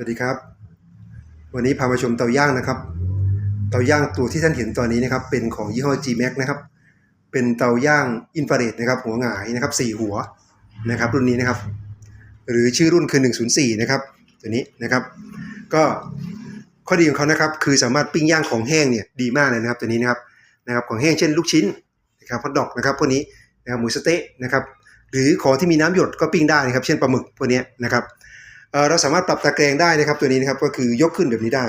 วัสดีครับ วันนี้พามาชมเตาย่างนะครับ เตาย่างตัวที่ท่านเห็นตอนนี้นะครับ เป็นของยี่ห้อ G-Max นะครับ เป็นเตาย่างอินฟราเรดนะครับ หัวหงายนะครับสี่หัวนะครับ รุ่นนี้นะครับ หรือชื่อรุ่นคือ 104 นะครับ ตัวนี้นะครับ ก็ข้อดีของเขานะครับ คือสามารถปิ้งย่างของแห้งเนี่ยดีมากเลยนะครับตัวนี้นะครับนะครับของแห้งเช่นลูกชิ้นนะครับฮอทดอกนะครับพวกนี้นะครับหมูสเต๊ะนะครับ หรือของที่มีน้ำหยดก็ปิ้งได้นะครับ เช่นปลาหมึกพวกนี้นะครับ เราสามารถปรับตะแกรงได้นะครับตัวนี้นะครับก็คือยกขึ้นแบบนี้ได้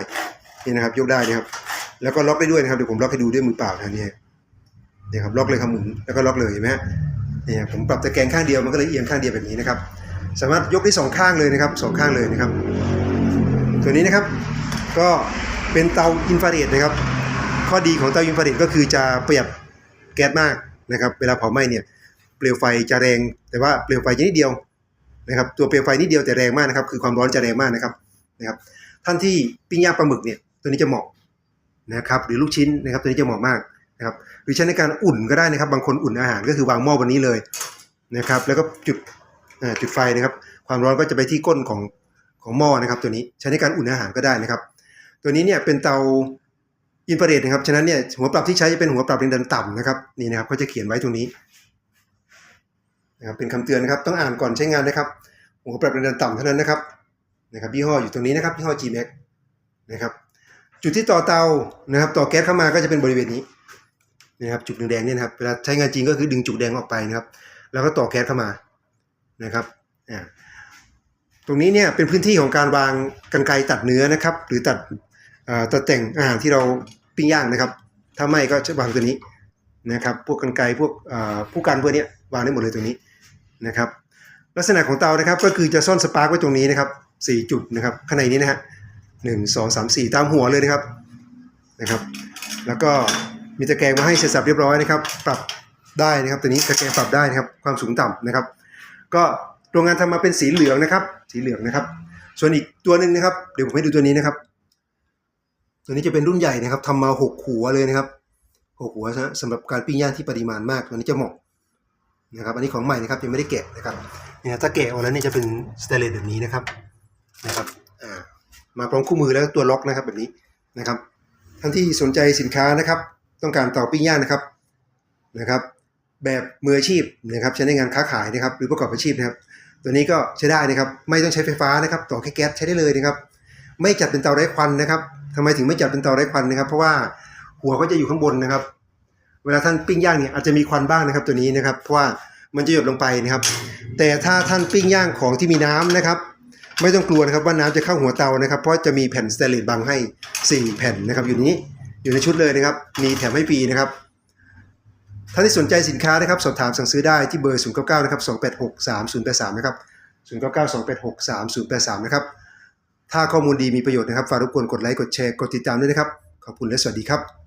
นี่นะครับยกได้นะครับ แล้วก็ล็อกได้ด้วยนะครับเดี๋ยวผมล็อกให้ดูด้วยมือเปล่านะเนี่ยนี่ครับล็อกเลยครับหมุนแล้วก็ล็อกเลยเห็นไหมฮะเนี่ยผมปรับตะแกรงข้างเดียวมันก็เลยเอียงข้างเดียวแบบนี้นะครับ สามารถยกได้สองข้างเลยนะครับสองข้างเลยนะครับ ตัวนี้นะครับก็เป็นเตาอินฟราเรดนะครับ ข้อดีของเตาอินฟราเรดก็คือจะประหยัดแก๊สมากนะครับ เวลาเผาไหม้เนี่ยเปลวไฟจะแรงแต่ว่าเปลวไฟจะนิดเดียว นะครับตัวเปลวไฟนิดเดียวแต่แรงมากนะครับ คือความร้อนจะแรงมากนะครับนะครับ ท่านที่ปิ้งย่างปลาหมึกเนี่ยตัวนี้จะเหมาะนะครับหรือลูกชิ้นนะครับตัวนี้จะเหมาะมากนะครับหรือใช้ในการอุ่นก็ได้นะครับ บางคนอุ่นอาหารก็คือวางหม้อบนนี้เลยนะครับ แล้วก็จุดจุดไฟนะครับ ความร้อนก็จะไปที่ก้นของของหม้อนะครับตัวนี้ใช้ในการอุ่นอาหารก็ได้นะครับ ตัวนี้เนี่ยเป็นเตาอินฟราเรดนะครับฉะนั้นเนี่ยหัวปรับที่ใช้จะเป็นหัวปรับแรงดันต่ำนะครับนี่นะครับเขาจะเขียนไว้ตรงนี้นะครับเป็นคำเตือนนะครับต้องอ่านก่อนใช้งานนะครับ หัวปรับแรงดันต่ำเท่านั้นนะครับนะครับยี่ห้ออยู่ตรงนี้นะครับยี่ห้อ G-Max นะครับจุดที่ต่อเตานะครับต่อแก๊สเข้ามาก็จะเป็นบริเวณนี้นะครับจุดแดงๆเนี่ยนะครับเวลาใช้งานจริงก็คือดึงจุดแดงออกไปนะครับ แล้วก็ต่อแก๊สเข้ามานะครับอ่าตรงนี้เนี่ยเป็นพื้นที่ของการวางกันไกตัดเนื้อนะครับ หรือตัดตัดแต่งอาหารที่เราปิ้งย่างนะครับ ถ้าไม่ก็จะวางตัวนี้นะครับ พวกกันไกพวกผู้กันพวกเนี้ยวางได้หมดเลยตรงนี้นะครับ ลักษณะของเตานะครับก็คือจะซ่อนสปาร์กไว้ตรงนี้นะครับสี่จุดนะครับข้างในนี้นะฮะหนึ่งสองสามสี่ตามหัวเลยนะครับนะครับ แล้วก็มีตะแกรงมาให้เสร็จสับเรียบร้อยนะครับ ปรับได้นะครับตัวนี้ตะแกรงปรับได้นะครับความสูงต่ำนะครับ ก็โรงงานทำมาเป็นสีเหลืองนะครับ สีเหลืองนะครับ ส่วนอีกตัวหนึ่งนะครับ เดี๋ยวผมให้ดูตัวนี้นะครับ ตัวนี้จะเป็นรุ่นใหญ่นะครับทำมาหกหัวเลยนะครับหกหัวนะสำหรับการปิ้งย่างที่ปริมาณมากตัวนี้จะเหมาะนะครับ อันนี้ของใหม่นะครับยังไม่ได้แกะนะครับ เนี่ยถ้าแกะออกแล้วเนี่ยจะเป็นสเตเลสแบบนี้นะครับนะครับอ่ามาพร้อมคู่มือแล้วตัวล็อกนะครับแบบนี้นะครับท่านที่สนใจสินค้านะครับ ต้องการเตาปิ้งย่างนะครับนะครับแบบมืออาชีพนะครับใช้ในงานค้าขายนะครับ หรือประกอบอาชีพนะครับ ตัวนี้ก็ใช้ได้นะครับ ไม่ต้องใช้ไฟฟ้านะครับ ต่อแค่แก๊สใช้ได้เลยนะครับ ไม่จัดเป็นเตาไร้ควันนะครับทำไมถึงไม่จัดเป็นเตาไร้ควันนะครับ เพราะว่าหัวก็จะอยู่ข้างบนนะครับ เวลาท่านปิ้งย่างเนี่ยอาจจะมีควันบ้างนะครับตัวนี้นะครับ เพราะว่า มันจะหยดลงไปนะครับ แต่ถ้าท่านปิ้งย่างของที่มีน้ำนะครับ ไม่ต้องกลัวนะครับว่าน้ำจะเข้าหัวเตานะครับ เพราะจะมีแผ่นสเตนเลสบังให้สี่แผ่นนะครับ อยู่นี้อยู่ในชุดเลยนะครับ มีแถมให้ฟรีนะครับท่านที่สนใจสินค้านะครับสอบถามสั่งซื้อได้ที่เบอร์ 099 นะครับ 286 3083 นะครับ 099 286 3083 นะครับ ถ้าข้อมูลดีมีประโยชน์นะครับ ฝากรบกวนกดไลค์ กดแชร์ กดติดตามด้วยนะครับ ขอบคุณและสวัสดีครับ